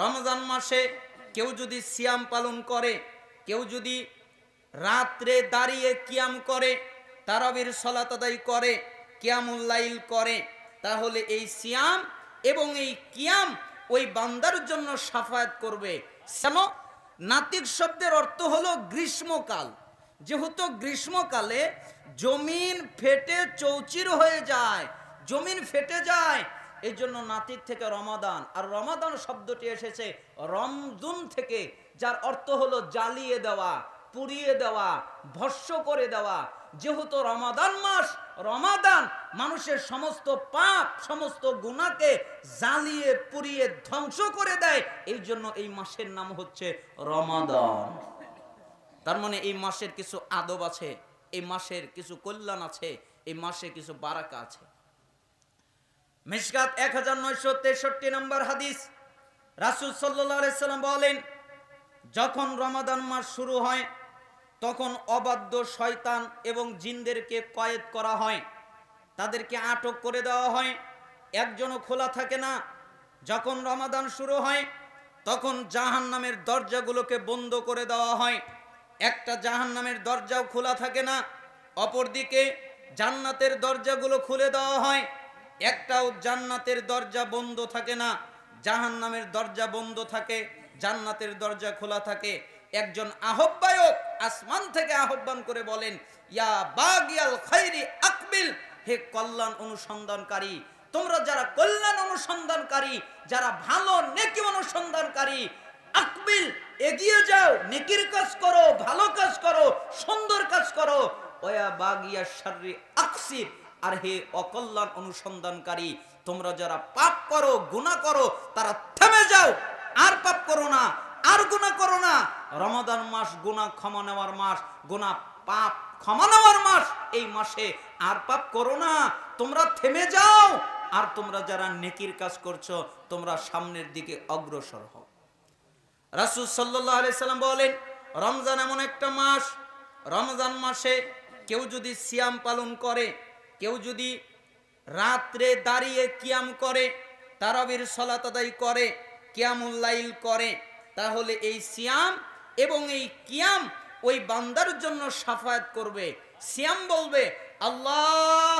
রমজান মাসে কেউ যদি সিয়াম পালন করে, কেউ যদি রাত্রে দাঁড়িয়ে কিয়াম করে, তারাবির সলাত করে কিয়ামুল্লাইল করে, তাহলে এই সিয়াম এবং এই কিয়াম ওই বান্দার জন্য সাফায়াত করবে। কেন? নাতিক শব্দের অর্থ হলো গ্রীষ্মকাল। যেহেতু গ্রীষ্মকালে জমিন ফেটে চৌচির হয়ে যায়, জমিন ফেটে যায় এই জন্য নাতিক থেকে রমাদান। আর রমাদান শব্দটি এসেছে রমজুন থেকে, যার অর্থ হলো জ্বালিয়ে দেওয়া, পুড়িয়ে দেওয়া, ভস্য করে দেওয়া। যেহেতু রমাদান মাস, রমাদান মানুষের সমস্ত পাপ, সমস্ত গুণাকে জ্বালিয়ে, পুড়িয়ে ধ্বংস করে দেয়। এই জন্য এই মাসের নাম হচ্ছে রমাদান। তার মানে এই মাসের কিছু আদব আছে, এই মাসের কিছু কল্যাণ আছে, এই মাসে কিছু বারাকা আছে। মিশকাত এক হাজার নয়শো তেষট্টি নম্বর হাদিস। রাসুল সাল্লাম বলেন, যখন রমাদান মাস শুরু হয়, তখন অবাধ্য শয়তান এবং জিনদেরকে কয়েদ করা হয়। তাদেরকে আটক করে দেওয়া হয়। একজনও খোলা থাকে না। যখন রমাদান শুরু হয়, তখন জাহান নামের দরজাগুলোকে বন্ধ করে দেওয়া হয়। একটা জাহান নামের দরজাও খোলা থাকে না। অপরদিকে জান্নাতের দরজাগুলো খুলে দেওয়া হয়। একটাও জান্নাতের দরজা বন্ধ থাকে না জাহান নামের দরজা বন্ধ থাকে, জান্নাতের দরজা খোলা থাকে। একজন আহ্বায়ক আসমান থেকে আহ্বান করে বলেন, ইয়া বাগিয়াল খাইরি আকবিল, হে কল্যাণ অনুসন্ধানকারী, তোমরা যারা কল্যাণ অনুসন্ধানকারী, যারা ভালো নেকি অনুসন্ধানকারী, আকবিল, এগিয়ে যাও, নেকির কাজ করো, ভালো কাজ করো, সুন্দর কাজ করো। ওয়া বাগিয়া শাররি আকসির আর হে অকল্যাণ অনুসন্ধানকারী, তোমরা যারা পাপ করো, গুনাহ করো, তারা থেমে যাও। আর পাপ করো না, আর গুনাহ করো না। রমাদান মাস গুনাহ ক্ষমা নেওয়ার মাস, গুনাহ পাপ ক্ষমা নেওয়ার মাস। এই মাসে আর পাপ করো না, তোমরা থেমে যাও। আর তোমরা যারা নেকির কাজ করছ, তোমরা সামনের দিকে অগ্রসর হও। রাসুল সাল্লাহ সাল্লাম বলেন, রমজান এমন একটা মাস, রমজান মাসে কেউ যদি সিয়াম পালন করে কেউ যদি রাত্রে দাঁড়িয়ে কিয়াম করে, তারাবির সলাত করে কিয়ামুল্লাইল করে, তাহলে এই সিয়াম এবং এই কিয়াম ওই বান্দার জন্য সাফায়াত করবে। সিয়াম বলবে, আল্লাহ,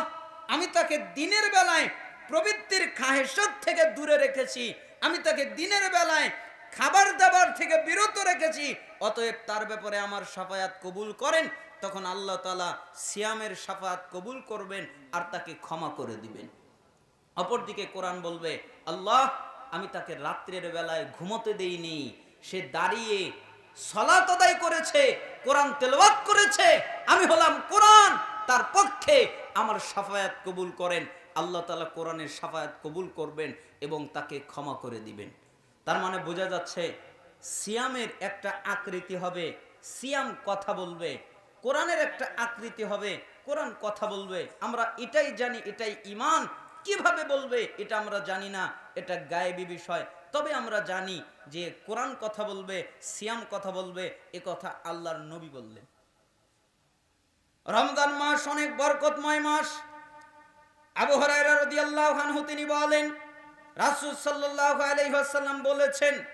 আমি তাকে দিনের বেলায় প্রবৃত্তির খাহেসত থেকে দূরে রেখেছি। আমি তাকে দিনের বেলায় খাবার দাবার থেকে বিরত রেখেছি। অতএব তার ব্যাপারে আমার সাফায়াত কবুল করেন তখন আল্লাহ তালা সিয়ামের সাফায়াত কবুল করবেন আর তাকে ক্ষমা করে দিবেন। অপরদিকে কোরআন বলবে, আল্লাহ, আমি তাকে রাত্রের বেলায় ঘুমোতে দেইনি। সে দাঁড়িয়ে সলাত আদায় করেছে, কোরআন তেলাওয়াত করেছে। আমি হলাম কোরআন, তার পক্ষে আমার সাফায়াত কবুল করেন। আল্লাহ তালা কোরআনের সাফায়াত কবুল করবেন এবং তাকে ক্ষমা করে দিবেন। তার মানে বোঝা যাচ্ছে, সিয়ামের একটা আকৃতি হবে, সিয়াম কথা বলবে কোরআনের একটা আকৃতি হবে। কোরআন কথা বলবে। আমরা এটাই জানি, এটাই ইমান কীভাবে বলবে, এটা আমরা জানি না। এটা গায়েবী বিষয়। তবে আমরা জানি যে কোরআন কথা বলবে, সিয়াম কথা বলবে, এ কথা আল্লাহর নবী বললেন। রমজান মাস অনেক বরকতময় মাস। আবু তিনি বলেন, রাসূল সাল্লাল্লাহু বলেছেন,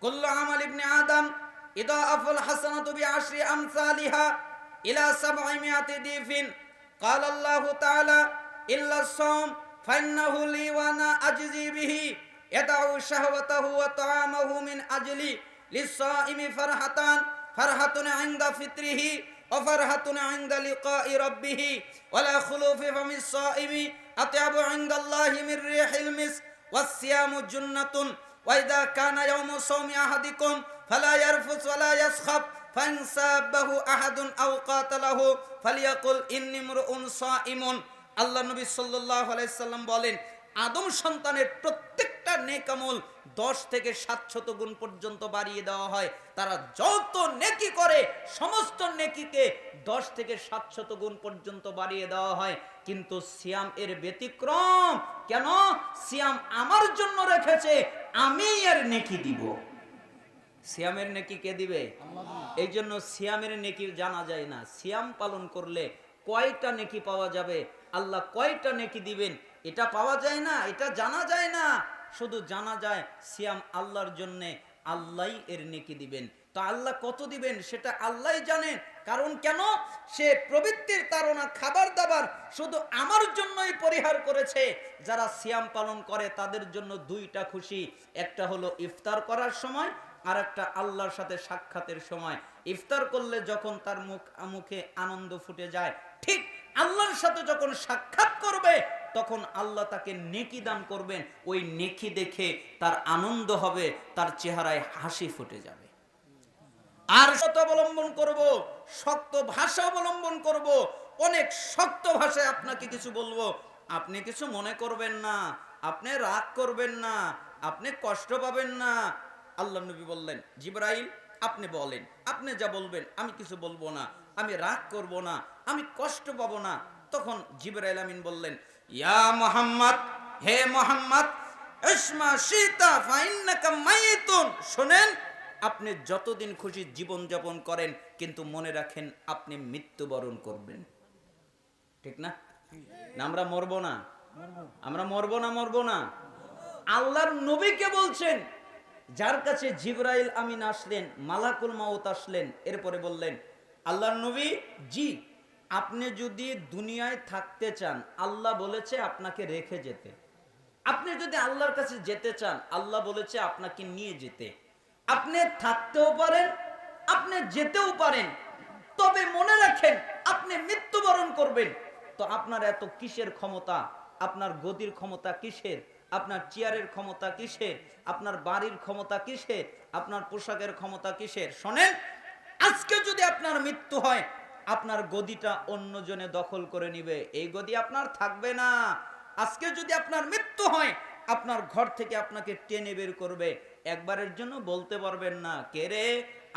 কুল্লু আমাল ইবনে আদম, ইদা আফল হাসানাতু إلى سبعمائة ضيف قال الله تعالى إلا الصوم فإنه لي وأنا أجزي به يدع شهوته وطعامه من أجلي للصائم فرحتان فرحة عند فطره وفرحة عند لقاء ربه ولا خلوف فم الصائم أطيب عند الله من ريح المسك والصيام جنة وإذا كان يوم صوم أحدكم فلا يرفث ولا يسخب ফানসাবাহু আহাদুন আও কাতালাহু ফালিয়াকুল ইন্নি মুরউন সাইমুন আল্লাহ নবী সাল্লাল্লাহু আলাইহি সাল্লাম বলেন, আদম সন্তানের প্রত্যেকটা নেকামল দশ থেকে সাতশত গুণ পর্যন্ত বাড়িয়ে দেওয়া হয়। তারা যত নেকি করে, সমস্ত নেকিকে দশ থেকে সাতশত গুণ পর্যন্ত বাড়িয়ে দেওয়া হয়। কিন্তু সিয়াম এর ব্যতিক্রম কেন? সিয়াম আমার জন্য রেখেছে, আমি এর নেকি দিব। সিয়ামের নেকি কে দিবে? এই জন্য সিয়ামের নেকি জানা যায় না। সিয়াম পালন করলে কয়টা নেকি পাওয়া যাবে? আল্লাহ কয়টা নেকি দিবেন? এটা পাওয়া যায় না, এটা জানা যায় না। শুধু জানা যায় সিয়াম আল্লাহর জন্যে আল্লাহই এর নেকি দিবেন। তো আল্লাহ কত দিবেন সেটা আল্লাহই জানেন কারণ কেন? সে প্রবৃত্তির তারা খাবার দাবার শুধু আমার জন্যই পরিহার করেছে। যারা সিয়াম পালন করে তাদের জন্য দুইটা খুশি। একটা হলো ইফতার করার সময় আর একটা আল্লাহর সাথে সাক্ষাতের সময়। ইফতার করলে যখন তার মুখ, মুখে আনন্দ ফুটে যায়, ঠিক আল্লাহর সাথে যখন সাক্ষাৎ করবে, তখন আল্লাহ তাকে নেকি দান করবেন। ওই নেকি দেখে তার আনন্দ হবে, তার চেহারায় হাসি ফুটে যাবে। আর শত অবলম্বন করব, শক্ত ভাষা অবলম্বন করব, অনেক শক্ত ভাষায় আপনাকে কিছু বলব। আপনি কিছু মনে করবেন না, আপনি রাগ করবেন না, আপনি কষ্ট পাবেন না আল্লাহ নবী বললেন, জিব্রাইল, আপনি বলেন, আপনি যা বলবেন, আমি কিছু বলব না, আমি রাগ করব না, আমি কষ্ট পাবো না। তখন জিব্রাইল আমিন বললেন, ইয়া মোহাম্মদ, হে মোহাম্মদ ইসমা ফাইন্নাকা মাইতুন। শুনেন, আপনি যতদিন খুশি জীবন যাপন করেন, কিন্তু মনে রাখেন আপনি মৃত্যুবরণ করবেন। ঠিক না, আমরা মরবো না। আমরা মরবো না মরবো না। আল্লাহর নবীকে বলছেন যার কাছে জিব্রাইল আমিন আসলেন, মালাকুল মাউত আসলেন, এরপরে বললেন, আল্লাহর নবী, জি, আপনি যদি দুনিয়ায় থাকতে চান, আল্লাহ বলেছে আপনাকে রেখে যেতে। আপনি যদি আল্লাহর কাছে যেতে চান, আল্লাহ বলেছে আপনাকে নিয়ে যেতে। আপনি থাকতেও পারেন, আপনি যেতেও পারেন, তবে মনে রাখেন, আপনি মৃত্যুবরণ করবেন। তো আপনার এত কিসের ক্ষমতা? আপনার গতির ক্ষমতা কিসের? আপনার চেয়ারের ক্ষমতা কিসের? আপনার বাড়ির ক্ষমতা কিসের? আপনার পোশাকের ক্ষমতা কিসের? শোনেন, আজকে যদি আপনার মৃত্যু হয়, আপনার গদিটা অন্যজনে দখল করে নিবে। এই গদি আপনার থাকবে না। আজকে যদি আপনার মৃত্যু হয়, আপনার ঘর থেকে আপনাকে টেনে বের করবে। একবারের জন্য বলতে পারবেন না, কে রে?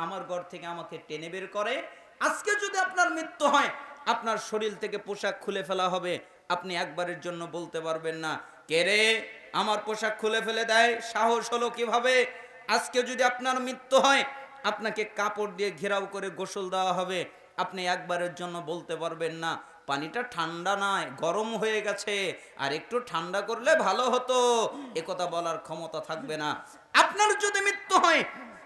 আমার ঘর থেকে আমাকে টেনে বের করে? আজকে যদি আপনার মৃত্যু হয়, আপনার শরীর থেকে পোশাক খুলে ফেলা হবে। আপনি একবারের জন্য বলতে পারবেন না, কে রে? আমার পোশাক খুলে ফেলে দেয়। সাহস হলো কীভাবে? আজকে যদি আপনার মৃত্যু হয়, আপনাকে কাপড় দিয়ে ঘেরাও করে গোসল দেওয়া হবে। আপনি একবারের জন্য বলতে পারবেন না, পানিটা ঠান্ডা নয়, গরম হয়ে গেছে। আর একটু ঠান্ডা করলে ভালো হতো। একথা বলার ক্ষমতা থাকবে না। আপনার যদি মৃত্যু হয়,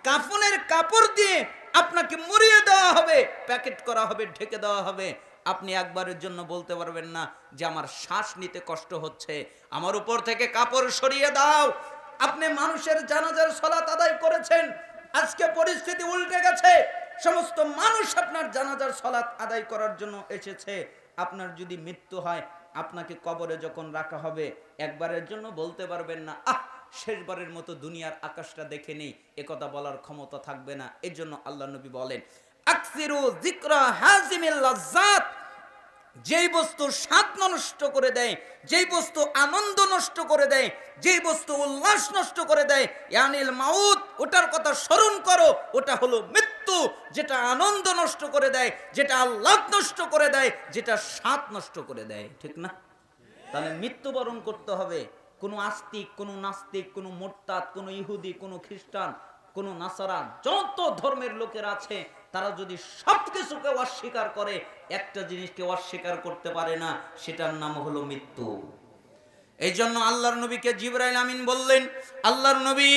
কাফনের কাপড় দিয়ে আপনাকে মুড়িয়ে দেওয়া হবে, প্যাকেট করা হবে, ঢেকে দেওয়া হবে। আপনি একবারের জন্য বলতে পারবেন না যে আমার শ্বাস নিতে কষ্ট হচ্ছে। আমার উপর থেকে কাপড় সরিয়ে দাও। আপনি মানুষের জানাজার সলাত আদায় করেছেন। আজকে পরিস্থিতি উল্টে গেছে। সমস্ত মানুষ আপনার জানাজার সলাত আদায় করার জন্য এসেছে। আপনার যদি মৃত্যু হয়, আপনাকে কবরে যখন রাখা হবে, একবারের জন্য বলতে পারবেন না, আহ শেষবারের মতো দুনিয়ার আকাশটা দেখে নেই। একথা বলার ক্ষমতা থাকবে না। এই জন্য আল্লাহ নবী বলেন লাজ্জাত। যেই বস্তু স্বাদ নষ্ট করে দেয়, যেই বস্তু আনন্দ নষ্ট করে দেয়, যেই বস্তু উল্লাস নষ্ট করে দেয় মাউত, ওটার কথা স্মরণ করো, ওটা হলো মৃত্যু, যেটা আনন্দ নষ্ট করে দেয়, যেটা আল্লাহ নষ্ট করে দেয়, যেটা স্বাদ নষ্ট করে দেয়। ঠিক না? তাহলে মৃত্যুবরণ করতে হবে। কোনো আস্তিক, কোনো নাস্তিক, কোনো মোরতাদ, কোনো ইহুদি, কোনো খ্রিস্টান, কোনো নাসারা, যত ধর্মের লোকের আছে, তারা যদি সব কিছুকে অস্বীকার করে, একটা জিনিসকে অস্বীকার করতে পারে না, সেটার নাম হলো মৃত্যু। এই জন্য আল্লাহর নবীকে জিবরাইল আমিন বললেন, আল্লাহর নবী,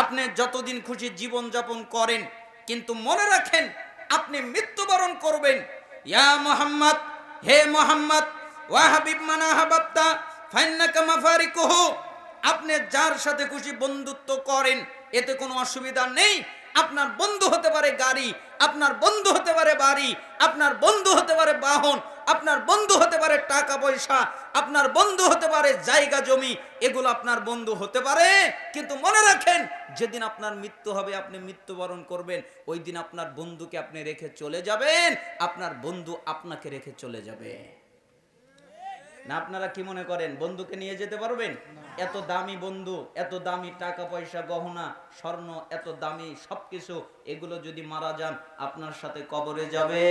আপনি যতদিন খুশি জীবন যাপন করেন, কিন্তু মনে রাখেন, আপনি মৃত্যুবরণ করবেন। ইয়া মোহাম্মদ, হে মোহাম্মদ, ওয়াহাবিব মানা হাবাত্তা আপনি যার সাথে খুশি বন্ধুত্ব করেন, এতে কোনো অসুবিধা নেই। আপনার বন্ধু হতে পারে গাড়ি, আপনার বন্ধু হতে পারে বাড়ি, আপনার বন্ধু হতে পারে বাহন, আপনার বন্ধু হতে পারে টাকা পয়সা, আপনার বন্ধু হতে পারে জায়গা জমি, এগুলো আপনার বন্ধু হতে পারে। কিন্তু মনে রাখেন, যেদিন আপনার মৃত্যু হবে, আপনি মৃত্যুবরণ করবেন, ওই দিন আপনার বন্ধুকে আপনি রেখে চলে যাবেন, আপনার বন্ধু আপনাকে রেখে চলে যাবে। না আপনারা কি মনে করেন বন্ধুকে নিয়ে যেতে পারবেন? এত দামি বন্ধু এত দামি টাকা পয়সা গহনা স্বর্ণ এত দামি সবকিছু এগুলো যদি মারা যান আপনার সাথে কবরে যাবে।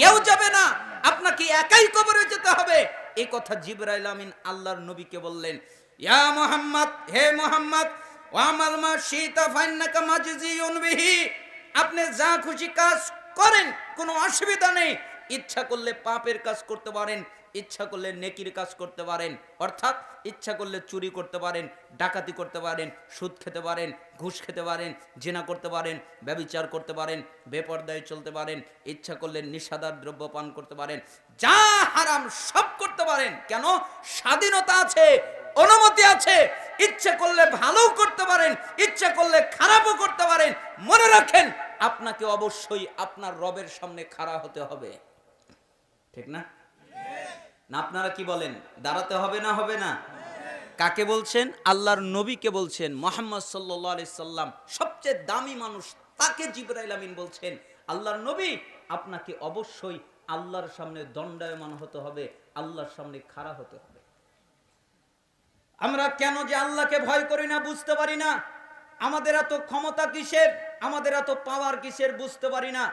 কেউ যাবে না আপনাকে একাই কবরে যেতে হবে। এই কথা জিবরাইল আমিন আল্লাহর নবীকে বললেন ইয়া মোহাম্মদ হে মোহাম্মদ ওয়ামাল মা শীতা ফাইন্নাকা মাজজিউন বিহি। আপনি যা খুশি কাজ করেন কোনো অসুবিধা নেই। ইচ্ছা করলে পাপের কাজ করতে পারেন ইচ্ছা করলে নেকির কাজ করতে পারেন, অর্থাৎ ইচ্ছা করলে চুরি করতে পারেন, ডাকাতি করতে পারেন, সুদ খেতে পারেন, ঘুষ খেতে পারেন, জেনা করতে পারেন, ব্যবিচার করতে পারেন, বেপর্দায় চলতে পারেন, ইচ্ছা করলে নিষাদার দ্রব্য পান করতে পারেন, যা হারাম সব করতে পারেন। কেন? স্বাধীনতা আছে, অনুমতি আছে, ইচ্ছে করলে ভালো করতে পারেন, ইচ্ছে করলে খারাপও করতে পারেন। মনে রাখেন, আপনাকে অবশ্যই আপনার রবের সামনে খাড়া হতে হবে। ঠিক না? না, আপনারা কি বলেন? দাঁড়াতে হবে না হবে না? কাকে বলছেন? আল্লাহর নবীকে বলছেন, মোহাম্মদ সাল্লাহ আলি সাল্লাম। সবচেয়ে দামি মানুষ তাকে জিবরাইল আমিন বলছেন, আল্লাহর নবী? আপনাকে অবশ্যই আল্লাহর সামনে দণ্ডায়মান হতে হবে, আল্লাহর সামনে খাড়া হতে হবে। আমরা কেন যে আল্লাহকে ভয় করি না বুঝতে পারি না? আমাদের এত ক্ষমতা কিসের? আমাদের এত পাওয়ার কিসের বুঝতে পারি না?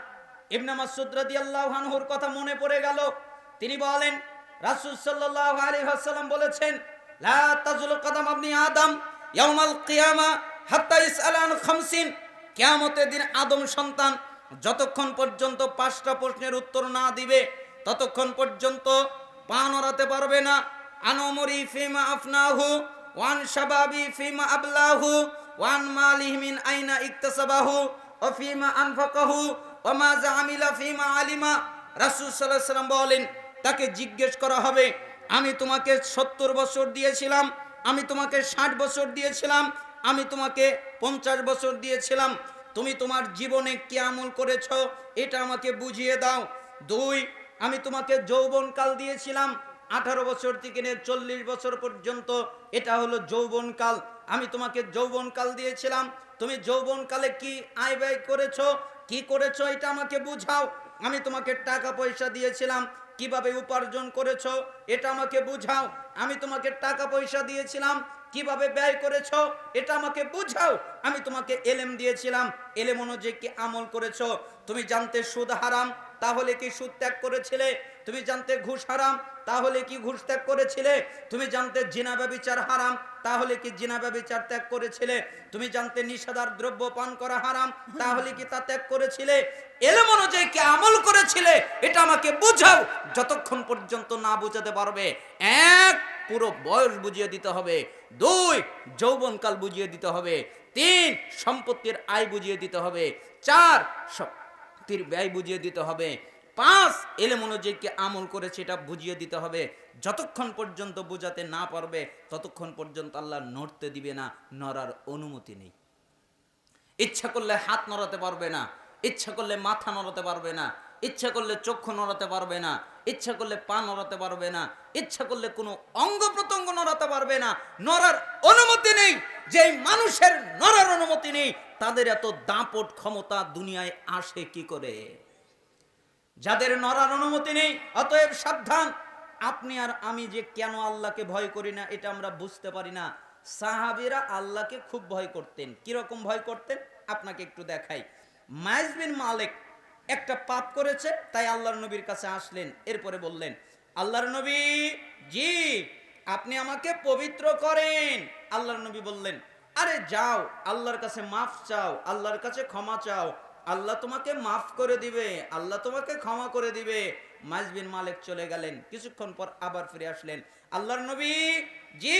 ইবনে মাসউদ রাদিয়াল্লাহু কথা মনে পড়ে গেল। তিনি বলেন রাসূল সাল্লাল্লাহু আলাইহি ওয়াসাল্লাম বলেছেন, লা তাজুল কদম আপনি আদম ইয়াউমাল কিয়ামা হাত্তা ইসআলান খামসিন। কিয়ামতের দিন আদম সন্তান যতক্ষণ পর্যন্ত পাঁচটা প্রশ্নের উত্তর না দিবে, ততক্ষণ পর্যন্ত পা নড়াতে পারবে না। আনমরি ফিমা আফনাহু ওয়ান শাবাবি ফিমা আবলাহু ওয়ান মালিহি মিন আইনা ইকতাসাবাহু, ও ফিমা আনফাকাহু, ওয়া ফিমা আলিমা। রাসূল বলেন তাকে জিজ্ঞেস করা হবে, আমি তোমাকে সত্তর বছর দিয়েছিলাম, আমি তোমাকে ষাট বছর দিয়েছিলাম, আমি তোমাকে পঞ্চাশ বছর দিয়েছিলাম, তুমি তোমার জীবনে কি আমল করেছ, এটা আমাকে বুঝিয়ে দাও। দুই, আমি তোমাকে যৌবনকাল দিয়েছিলাম, আঠারো বছর থেকে নিয়ে চল্লিশ বছর পর্যন্ত, এটা হলো যৌবনকাল। আমি তোমাকে যৌবনকাল দিয়েছিলাম, তুমি যৌবনকালে কি আয় ব্যয় করেছ কি করেছ এটা আমাকে বুঝাও। আমি তোমাকে টাকা পয়সা দিয়েছিলাম, কীভাবে উপার্জন করেছ এটা আমাকে বুঝাও। আমি তোমাকে টাকা পয়সা দিয়েছিলাম, কীভাবে ব্যয় করেছ এটা আমাকে বুঝাও। আমি তোমাকে এলেম দিয়েছিলাম, এলেম অনুযায়ী কি আমল করেছ। তুমি জানতে সুদ হারাম তাহলে কি সুদ ত্যাগ করেছিলে? তুমি জানতে ঘুষ হারাম, তাহলে কি ঘুষ ত্যাগ করেছিলে? তুমি জানতে জিনা ব্যবিচার হারাম, তাহলে কি জিনা ব্যবিচার ত্যাগ করেছিলে? তুমি জানতে নিষেধার দ্রব্য পান করা হারাম, তাহলে কি তা ত্যাগ করেছিলে? এলেম অনুযায়ী কি আমল করেছিলে? এটা আমাকে বুঝাও, যতক্ষণ পর্যন্ত না বুঝাতে পারবে। এক, পুরো বয়স বুঝিয়ে দিতে হবে। দুই, যৌবনকাল বুঝিয়ে দিতে হবে। তিন, সম্পত্তির আয় বুঝিয়ে দিতে হবে। চার শক্তির ব্যয় বুঝিয়ে দিতে হবে। পাঁচ, এলেম অনুযায়ী আমল করেছে এটা বুঝিয়ে দিতে হবে। যতক্ষণ পর্যন্ত বুঝাতে না পারবে, ততক্ষণ পর্যন্ত আল্লাহ নড়তে দিবে না, নড়ার অনুমতি নেই। ইচ্ছা করলে হাত নড়াতে পারবে না, ইচ্ছা করলে মাথা নড়াতে পারবে না, ইচ্ছা করলে চক্ষু নড়াতে পারবে না, ইচ্ছা করলে পা নড়াতে পারবে না, ইচ্ছা করলে কোনো অঙ্গ প্রত্যঙ্গ নড়াতে পারবে না, নড়ার অনুমতি নেই। যে মানুষের নড়ার অনুমতি নেই তাদের এত দাপট ক্ষমতা দুনিয়ায় আসে কি করে? যাদের নড়ার অনুমতি নেই, অতএব সাবধান। আপনি আর আমি যে কেন আল্লাহকে ভয় করি না, এটা আমরা বুঝতে পারি না। সাহাবিরা আল্লাহকে খুব ভয় করতেন। কীরকম ভয় করতেন? আপনাকে একটু দেখাই। মাইজ বিন মালিক একটা পাপ করেছে, তাই আল্লাহর নবীর কাছে আসলেন। এরপরে বললেন, আল্লাহর নবী, জি, আপনি আমাকে পবিত্র করেন। আল্লাহর নবী বললেন আরে যাও, আল্লাহর কাছে মাফ চাও, আল্লাহর কাছে ক্ষমা চাও। আল্লাহ তোমাকে মাফ করে দিবে, আল্লাহ তোমাকে ক্ষমা করে দিবে। মাইজবিন মালিক চলে গেলেন, কিছুক্ষণ পর আবার ফিরে আসলেন। আল্লাহর নবী, জি,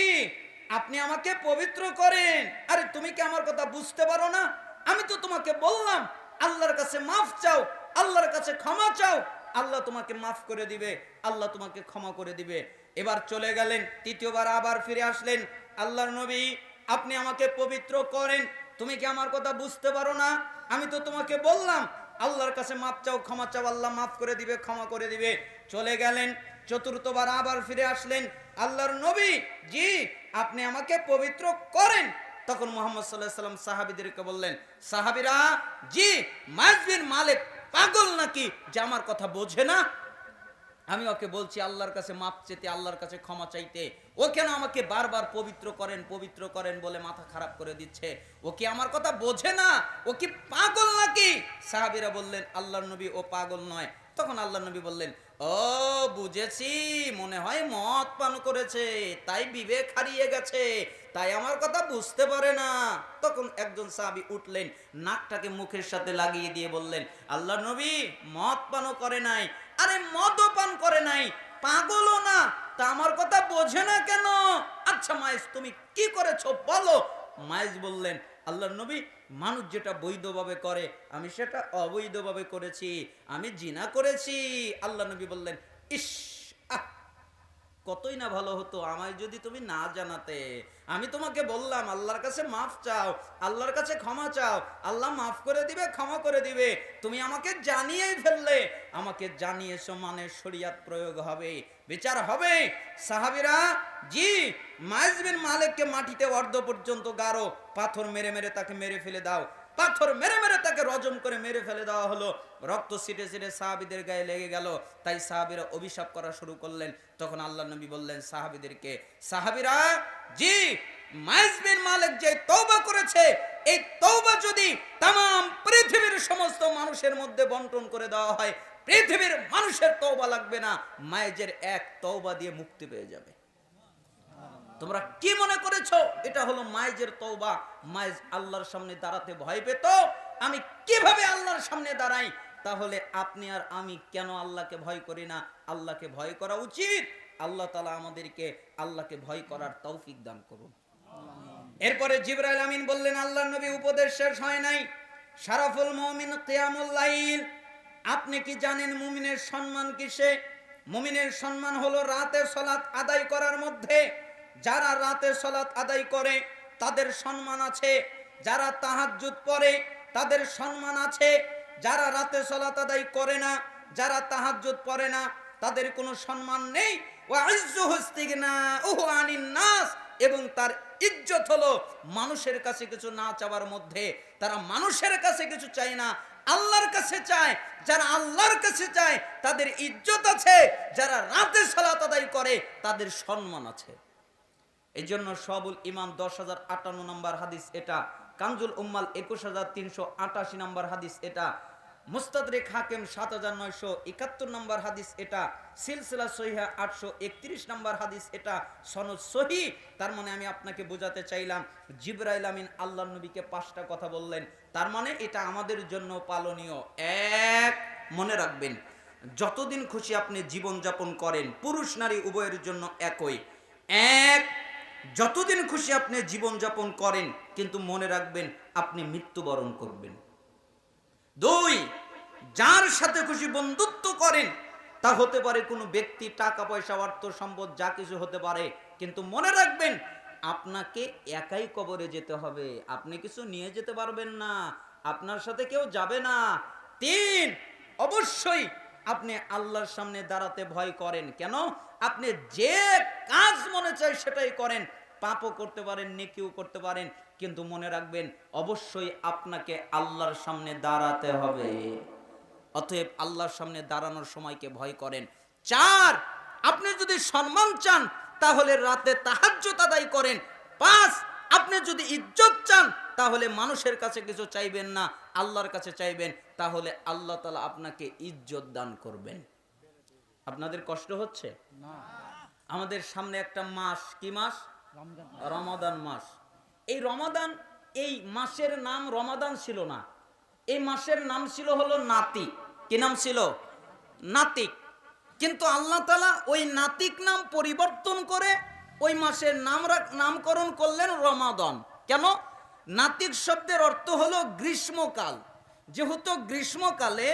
আপনি আমাকে পবিত্র করেন। আরে তুমি কি আমার কথা বুঝতে পারো না? আমি তো তোমাকে বললাম, আল্লাহর কাছে মাফ চাও, আল্লাহর কাছে ক্ষমা চাও। আল্লাহ তোমাকে মাফ করে দিবে, আল্লাহ তোমাকে ক্ষমা করে দিবে। এবার চলে গেলেন, তৃতীয়বার আবার ফিরে আসলেন। আল্লাহর নবী আপনি আমাকে পবিত্র করেন। তুমি কি আমার কথা বুঝতে পারো না? আমি তো তোমাকে বললাম, আল্লাহর কাছে মাপ চাও, ক্ষমা চাও, আল্লাহ মাফ করে দিবে, ক্ষমা করে দিবে। চলে গেলেন, চতুর্থবার আবার ফিরে আসলেন। আল্লাহর নবী, জি, আপনি আমাকে পবিত্র করেন। তখন মোহাম্মদ সাল্লাহ সাল্লাম সাহাবিদেরকে বললেন, সাহাবিরা, জি মাইজবিন মালিক পাগল নাকি যে আমার কথা বোঝে না? আমি ওকে বলছি, আল্লাহর কাছে মাপ চেতে, আল্লাহর কাছে ক্ষমা চাইতে। ও কেন আমাকে বারবার পবিত্র করেন পবিত্র করেন বলে মাথা খারাপ করে দিচ্ছে? ও কি আমার কথা বোঝে না? ও কি পাগল নাকি? সাহাবিরা বললেন, আল্লাহর নবী ও পাগল নয়। তখন আল্লাহ নবী বললেন, ও, বুঝেছি, মনে হয় মদ পান করেছে, তাই বিবেক হারিয়ে গেছে, তাই আমার কথা বুঝতে পারে না। তখন একজন সাহাবি উঠলেন, নাকটাকে মুখের সাথে লাগিয়ে দিয়ে বললেন আল্লাহ নবী মদ পানও করে নাই আরে মদও পান করে নাই, পাগলও না। তা আমার কথা বোঝে না কেন? আচ্ছা মায়েস, তুমি কি করেছ বলো। মায়েস বললেন, আল্লাহর নবী মানুষ যেটা বৈধভাবে করে, আমি সেটা অবৈধভাবে করেছি, আমি জিনা করেছি। আল্লাহ নবী বললেন, ইস, আহ কতই না ভালো হতো, আমায় যদি তুমি না জানাতে। আমি তোমাকে বললাম, আল্লাহর কাছে মাফ চাও, আল্লাহর কাছে ক্ষমা চাও, আল্লাহ মাফ করে দিবে, ক্ষমা করে দিবে। তুমি আমাকে জানিয়েই ফেললে, আমাকে জানিয়েছো মানে শরিয়াত প্রয়োগ হবে, বিচার হবে। সাহাবিরা, জি, মাইজ বিন মালিককে মাটিতে অর্ধ পর্যন্ত গারো, পাথর মেরে মেরে তাকে মেরে ফেলে দাও। পাথর মেরে মেরে তাকে রজম করে মেরে ফেলে দেওয়া হলো। রক্ত ছিটে ছিটে সাহাবিদের গায়ে লেগে গেল। তাই সাহাবিরা অভিশাপ করা শুরু করলেন। তখন আল্লাহ নবী বললেন, সাহাবিদেরকে, সাহাবিরা, জি, মাইজ বিন মালিক যে তৌবা করেছে, এই তৌবা যদি তাম পৃথিবীর সমস্ত মানুষের মধ্যে বন্টন করে দেওয়া হয়, পৃথিবীর মানুষের তওবা লাগবে না। মায়েজের এক তওবা দিয়ে মুক্তি পেয়ে যাবে। তোমরা কি মনে করেছ? এটা হলো মাইজের তওবা। মাইজ আল্লাহর সামনে দাঁড়াতে ভয় পেত। আমি কীভাবে আল্লাহর সামনে দাঁড়াই? তাহলে আপনি আর আমি কেন আল্লাহকে ভয় করি না? আল্লাহকে ভয় করা উচিত। আল্লাহ তালা আমাদেরকে আল্লাহকে ভয় করার তৌফিক দান করুন। এরপরে জিবরাইল আমিন বললেন আল্লাহ নবী উপদেশ শেষ হয় নাই। সারাফুল মুমিন লাইল। আপনি কি জানেন মুমিনের সম্মান কিসে? মুমিনের সম্মান হলো রাতে সলাৎ আদায় করার মধ্যে যারা রাতে সলাৎ আদায় করে, তাদের সম্মান আছে। যারা তাহাজ্জুদ পড়ে, তাদের সম্মান আছে। যারা রাতে সলাৎ আদায় করে না, যারা তাহাজ্জুদ পড়ে না, তাদের কোনো সম্মান নেই। নাস। এবং তার ইজ্জত হলো মানুষের কাছে কিছু না চাওয়ার মধ্যে। তারা মানুষের কাছে কিছু চায় না, আল্লাহর কাছে চায়। যারা আল্লাহর কাছে চায়, তাদের ইজ্জত আছে। যারা রাতে সালাত আদায় করে, তাদের সম্মান আছে। এই জন্য সবুল ইমাম দশ হাজার আটান্ন নম্বর হাদিস এটা। কানজুল উম্মাল একুশ হাজার তিনশো আটাশি নম্বর হাদিস এটা। মুস্তাদরিক হাকিম সাত হাজার নয়শো একাত্তর নম্বর হাদিস এটা। সিলসিলা সহিহা আটশো একত্রিশ নম্বর হাদিস এটা। সনদ সহি, তার মানে আমি আপনাকে বোঝাতে চাইলাম, জিব্রাইল আমিন আল্লাহ নবীকে পাঁচটা কথা বললেন। তার মানে এটা আমাদের জন্য পালনীয়। এক, মনে রাখবেন, যতদিন খুশি আপনি জীবন যাপন করেন, পুরুষ নারী উভয়ের জন্য একই। এক যতদিন খুশি আপনি জীবন যাপন করেন, কিন্তু মনে রাখবেন আপনি মৃত্যুবরণ করবেন। দুই, যার সাথে খুশি বন্ধুত্ব করেন, তা হতে পারে কোনো ব্যক্তি, টাকা, পয়সা, অর্থ, সম্পদ, যা কিছু হতে পারে, কিন্তু মনে রাখবেন আপনাকে একাই কবরে যেতে হবে। আপনি কিছু নিয়ে যেতে পারবেন না, আপনার সাথে কেউ যাবে না। তিন, অবশ্যই আপনি আল্লাহর সামনে দাঁড়াতে ভয় করেন। কেন? আপনি যে কাজ মনে চায় সেটাই করেন। পাপও করতে পারেন, নেকিও করতে পারেন, কিন্তু মনে রাখবেন অবশ্যই আপনাকে আল্লাহর সামনে দাঁড়াতে হবে। অতএব আল্লাহর সামনে দাঁড়ানোর সময়কে ভয় করেন। চার, আপনি যদি সম্মান চান, তাহলে রাতে তাহাজ্জুদ আদায় করেন। পাঁচ, আপনি যদি ইজ্জত চান, তাহলে মানুষের কাছে কিছু চাইবেন না, আল্লাহর কাছে চাইবেন, তাহলে আল্লাহ তালা আপনাকে ইজ্জত দান করবেন। আপনাদের কষ্ট হচ্ছে? আমাদের সামনে একটা মাস কি মাস? রমাদান মাস। এই রমাদান এই মাসের নাম রমাদান ছিল না। এই মাসের নাম ছিল হলো নাতিক। কি নাম ছিল? নাতিক। কিন্তু আল্লাহ তালা ওই নাতিক নাম পরিবর্তন করে ওই মাসের নাম নামকরণ করলেন রমাদান। কেন? নাতিক শব্দের অর্থ হলো গ্রীষ্মকাল। যেহেতু গ্রীষ্মকালে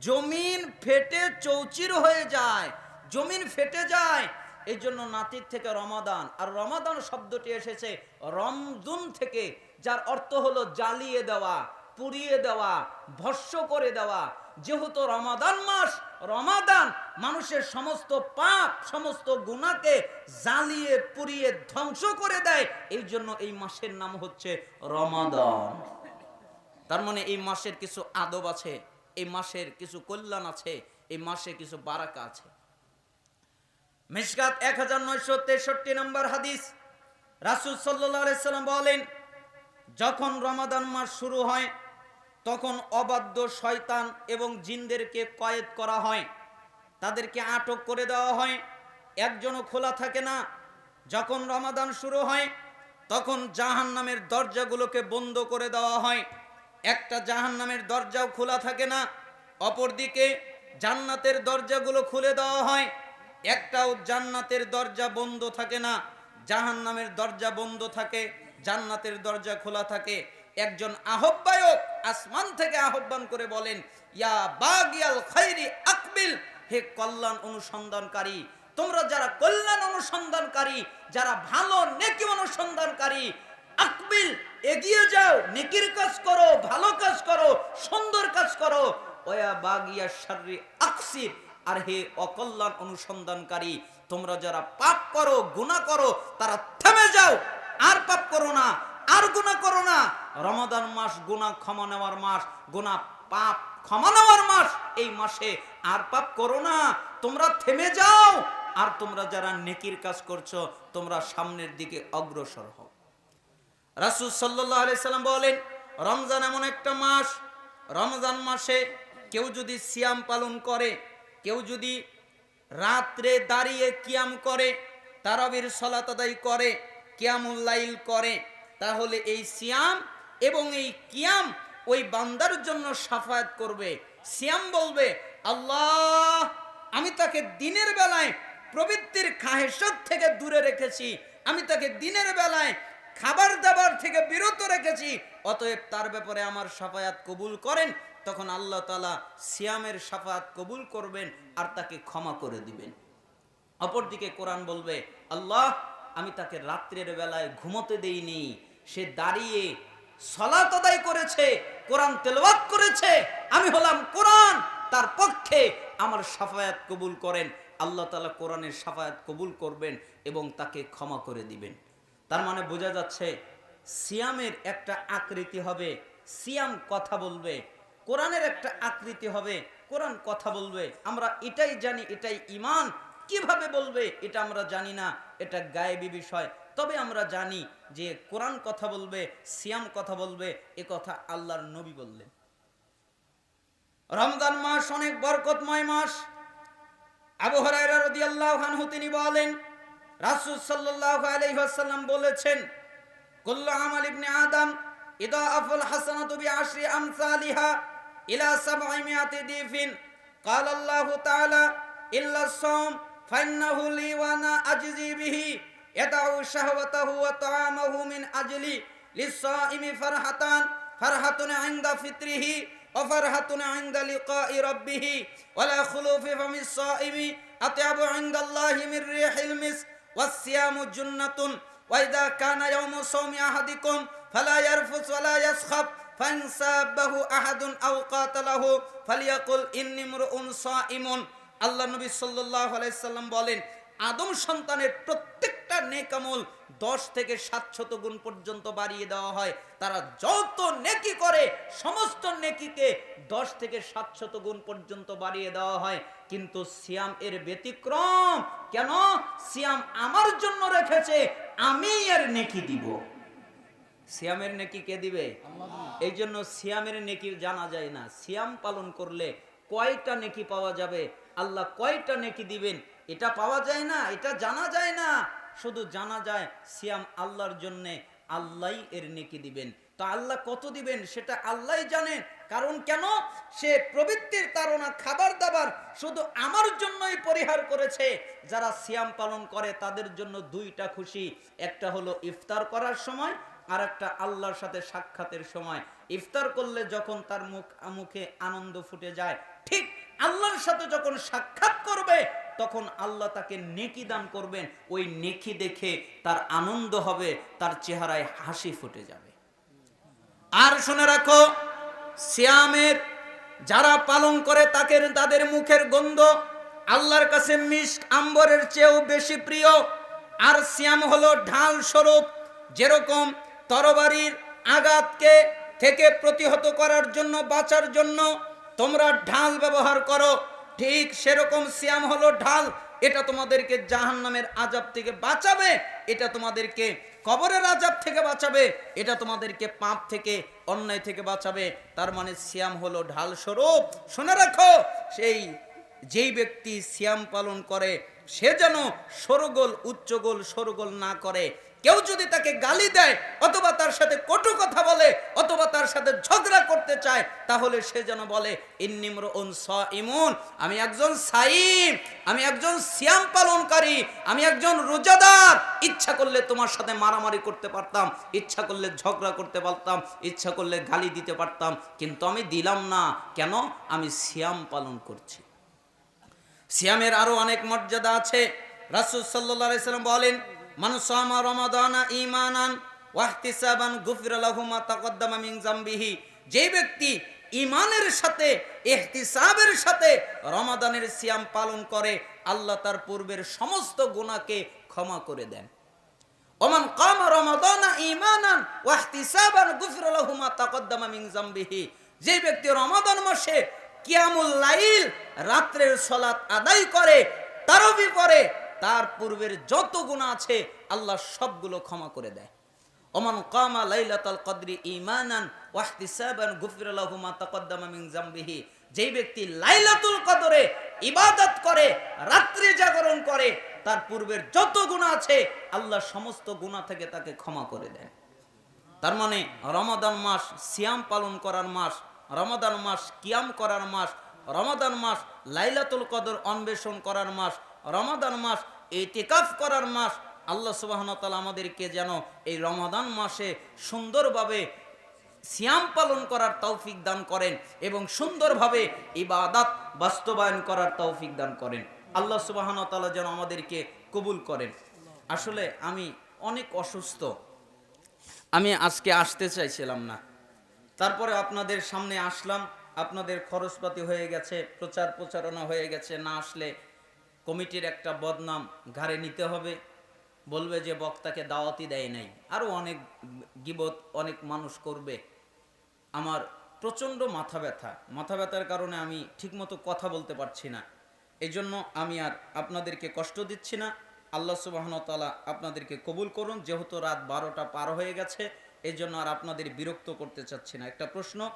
জমিন ফেটে চৌচির হয়ে যায়। জমিন ফেটে যায় এই জন্য নাতিক থেকে রমাদান। আর রমাদান শব্দটি এসেছে রমজুন থেকে, যার অর্থ হলো জ্বালিয়ে দেওয়া, পুড়িয়ে দেওয়া, ভস্য করে দেওয়া। যেহেতু রমাদান মাস, রমাদান মানুষের সমস্ত পাপ, সমস্ত গুণাকে জ্বালিয়ে, পুড়িয়ে ধ্বংস করে দেয়। এই জন্য এই মাসের নাম হচ্ছে রমাদান। তার মানে এই মাসের কিছু আদব আছে, এই মাসের কিছু কল্যাণ আছে, এই মাসে কিছু বারাকা আছে। মিশকাত এক হাজার নয়শো তেষট্টি নম্বর হাদিস। রাসুল সাল্লাম বলেন, যখন রমাদান মাস শুরু হয়, তখন অবাধ্য শয়তান এবং জিনদেরকে কয়েদ করা হয়। তাদেরকে আটক করে দেওয়া হয়। একজনও খোলা থাকে না। যখন রমাদান শুরু হয়, তখন জাহান নামের দরজাগুলোকে বন্ধ করে দেওয়া হয়। একটা জাহান নামের দরজাও খোলা থাকে না। অপরদিকে জান্নাতের দরজাগুলো খুলে দেওয়া হয়। একটাও জান্নাতের দরজা বন্ধ থাকে না, জাহান্নামের দরজা বন্ধ থাকে, জান্নাতের দরজা খোলা থাকে। একজন আহ্বায়ক আসমান থেকে আহ্বান করে বলেন, ইয়া বাগিয়াল খাইরি আকবিল, হে কল্যাণ অনুসন্ধানকারী, তোমরা যারা কল্যাণ অনুসন্ধানকারী, যারা ভালো নেকি অনুসন্ধানকারী, আকবিল, এগিয়ে যাও, নেকির কাজ করো, ভালো কাজ করো, সুন্দর কাজ করো। ওয়া বাগিয়া শাররি আকসির আর হে অকল্যাণ অনুসন্ধানকারী, তোমরা যারা পাপ করো, গুনাহ করো, তারা থেমে যাও। আর পাপ করো না, আর গুনাহ করো না। রমাদান মাস গুনাহ ক্ষমা নেওয়ার মাস, গুনাহ পাপ ক্ষমা নেওয়ার মাস। এই মাসে আর পাপ করো না, তোমরা থেমে যাও। আর তোমরা যারা নেকির কাজ করছ, তোমরা সামনের দিকে অগ্রসর হও। রাসুল সাল্লাহ সাল্লাম বলেন, রমজান এমন একটা মাস, রমজান মাসে কেউ যদি সিয়াম পালন করে, কেউ যদি রাত্রে দাঁড়িয়ে কিয়াম করে, তারাবির সলাত করে কিয়ামুল্লাইল করে, তাহলে এই সিয়াম এবং এই কিয়াম ওই বান্দার জন্য সাফায়াত করবে। সিয়াম বলবে, আল্লাহ, আমি তাকে দিনের বেলায় প্রবৃত্তির খাহেসত থেকে দূরে রেখেছি। আমি তাকে দিনের বেলায় খাবার দাবার থেকে বিরত রেখেছি। অতএব তার ব্যাপারে আমার সাফায়াত কবুল করেন তখন আল্লাহ তালা সিয়ামের সাফায়াত কবুল করবেন আর তাকে ক্ষমা করে দিবেন। অপরদিকে কোরআন বলবে, আল্লাহ, আমি তাকে রাত্রের বেলায় ঘুমোতে দেইনি। সে দাঁড়িয়ে সলাত আদায় করেছে, কোরআন তেলাওয়াত করেছে। আমি হলাম কোরআন, তার পক্ষে আমার সাফায়াত কবুল করেন। আল্লাহ তালা কোরআনের সাফায়াত কবুল করবেন এবং তাকে ক্ষমা করে দিবেন। তার মানে বোঝা যাচ্ছে, সিয়ামের একটা আকৃতি হবে, সিয়াম কথা বলবে কোরআনের একটা আকৃতি হবে। কোরআন কথা বলবে। আমরা এটাই জানি, এটাই ইমান কীভাবে বলবে, এটা আমরা জানি না। এটা গায়েবী বিষয়। তবে আমরা জানি যে কোরআন কথা বলবে, সিয়াম কথা বলবে, এ কথা আল্লাহর নবী বললেন। রমজান মাস অনেক বরকতময় মাস। আবু তিনি বলেন, রাসূল বলেছেন, কুল্লু আমাল আদম, ইদা আফল হাসানাতু إلى سبعمائة ضيف قال الله تعالى إلا الصوم فإنه لي وأنا أجزي به يدع شهوته وطعامه من أجلي للصائم فرحتان فرحة عند فطره وفرحة عند لقاء ربه ولا خلوف فم الصائم أطيب عند الله من ريح المسك والصيام جنة وإذا كان يوم صوم أحدكم فلا يرفث ولا يسخب ফানসাবাহু আহাদুন আও কাতালাহু ফালিয়াকুল ইন্নি মুরউন সাইমুন আল্লাহ নবী সাল্লাল্লাহু আলাইহি সাল্লাম বলেন, আদম সন্তানের প্রত্যেকটা নেকামল দশ থেকে সাতশত গুণ পর্যন্ত বাড়িয়ে দেওয়া হয়। তারা যত নেকি করে, সমস্ত নেকিকে দশ থেকে সাতশত গুণ পর্যন্ত বাড়িয়ে দেওয়া হয়। কিন্তু সিয়াম এর ব্যতিক্রম কেন? সিয়াম আমার জন্য রেখেছে, আমি এর নেকি দিব। সিয়ামের নেকি কে দিবে? এই জন্য সিয়ামের নেকি জানা যায় না। সিয়াম পালন করলে কয়টা নেকি পাওয়া যাবে? আল্লাহ কয়টা নেকি দিবেন? এটা পাওয়া যায় না, এটা জানা যায় না। শুধু জানা যায় সিয়াম আল্লাহর জন্যে আল্লাহই এর নেকি দিবেন। তো আল্লাহ কত দিবেন সেটা আল্লাহই জানেন কারণ কেন? সে প্রবৃত্তির তারা খাবার দাবার শুধু আমার জন্যই পরিহার করেছে। যারা সিয়াম পালন করে তাদের জন্য দুইটা খুশি। একটা হলো ইফতার করার সময় আর একটা আল্লাহর সাথে সাক্ষাতের সময়। ইফতার করলে যখন তার মুখ, মুখে আনন্দ ফুটে যায়, ঠিক আল্লাহর সাথে যখন সাক্ষাৎ করবে, তখন আল্লাহ তাকে নেকি দান করবেন। ওই নেকি দেখে তার আনন্দ হবে, তার চেহারায় হাসি ফুটে যাবে। আর শুনে রাখো, সিয়ামের যারা পালন করে তাকে তাদের মুখের গন্ধ আল্লাহর কাছে মিষ্ক আম্বরের চেয়েও বেশি প্রিয়। আর সিয়াম হলো ঢাল স্বরূপ, যেরকম তরবারির আঘাতকে থেকে প্রতিহত করার জন্য, বাঁচার জন্য তোমরা ঢাল ব্যবহার করো। ঠিক সেরকম সিয়াম হলো ঢাল। এটা তোমাদেরকে জাহান নামের আজাব থেকে বাঁচাবে। এটা তোমাদেরকে কবরের আজাব থেকে বাঁচাবে। এটা তোমাদেরকে পাপ থেকে, অন্যায় থেকে বাঁচাবে। তার মানে সিয়াম হলো ঢাল স্বরূপ। শুনে রাখো, সেই যেই ব্যক্তি সিয়াম পালন করে, সে যেন সরগোল, উচ্চগোল, সরগোল না করে। কেউ যদি তাকে গালি দেয়, অথবা তার সাথে কটু কথা বলে, অথবা তার সাথে ঝগড়া করতে চায়, তাহলে সে যেন বলে ইমুন আমি একজন সাইম আমি একজন সিয়াম পালনকারী, আমি একজন রোজাদার। ইচ্ছা করলে তোমার সাথে মারামারি করতে পারতাম, ইচ্ছা করলে ঝগড়া করতে পারতাম, ইচ্ছা করলে গালি দিতে পারতাম, কিন্তু আমি দিলাম না। কেন? আমি সিয়াম পালন করছি। সিয়ামের আরও অনেক মর্যাদা আছে। রাসূল আলাইহি সাল্লাম বলেন মানুষ সামা রমাদানা ঈমানান ওয়াহতিসাবান গুফিরা লাহু মা তাকদ্দামা মিন জামবিহি। যে ব্যক্তি ইমানের সাথে, ইহতিসাবের সাথে রমাদানের সিয়াম পালন করে, আল্লাহ তার পূর্বের সমস্ত গুণাকে ক্ষমা করে দেন। ওমান কামা রমাদানা ঈমানান ওয়াহতিসাবান গুফিরা লাহু মা তাকদ্দামা মিন জামবিহি। যে ব্যক্তি রমাদান মাসে কিয়ামুল লাইল রাত্রের সলাত আদায় করে, তারবি পরে তার পূর্বের যত গুনাহ আছে, আল্লাহ সবগুলো ক্ষমা করে দেয়। ওমান কামা লাইলাতাল কদরি ঈমানান ওয়াহতিসাবান গুফিরা লাহু মা তাকদ্দামা মিন জামবিহি। যেই ব্যক্তি লাইলাতুল কদরে ইবাদত করে, রাত্রি জাগরণ করে, তার পূর্বের যত গুনাহ আছে, আল্লাহ সমস্ত গুনাহ থেকে তাকে ক্ষমা করে দেন তার মানে রমাদান মাস সিয়াম পালন করার মাস, রমাদান মাস কিয়াম করার মাস, রমাদান মাস লাইলাতুল কদর অন্বেষণ করার মাস রমাদান মাস এতেকাফ করার মাস, আল্লাহ সুবাহন তাআলা আমাদেরকে যেন এই রমাদান মাসে সুন্দরভাবে সিয়াম পালন করার তৌফিক দান করেন এবং সুন্দরভাবে ইবাদাত বাস্তবায়ন করার তৌফিক দান করেন। আল্লাহ সুবাহন তাআলা যেন আমাদেরকে কবুল করেন। আসলে আমি অনেক অসুস্থ। আমি আজকে আসতে চাইছিলাম না। তারপরে আপনাদের সামনে আসলাম। আপনাদের খরচপাতি হয়ে গেছে, প্রচার প্রচারণা হয়ে গেছে, না আসলে কমিটির একটা বদনাম ঘাড়ে নিতে হবে। বলবে যে বক্তাকে দাওয়াতি দেয় নাই। আরও অনেক গিবত, অনেক মানুষ করবে। আমার প্রচণ্ড মাথা ব্যথা। মাথা ব্যথার কারণে আমি ঠিকমতো কথা বলতে পারছি না। এই জন্য আমি আর আপনাদেরকে কষ্ট দিচ্ছি না। আল্লাহ সুবাহনতালা আপনাদেরকে কবুল করুন। যেহেতু রাত বারোটা পার হয়ে গেছে এই জন্য আর আপনাদের বিরক্ত করতে চাচ্ছি না। একটা প্রশ্ন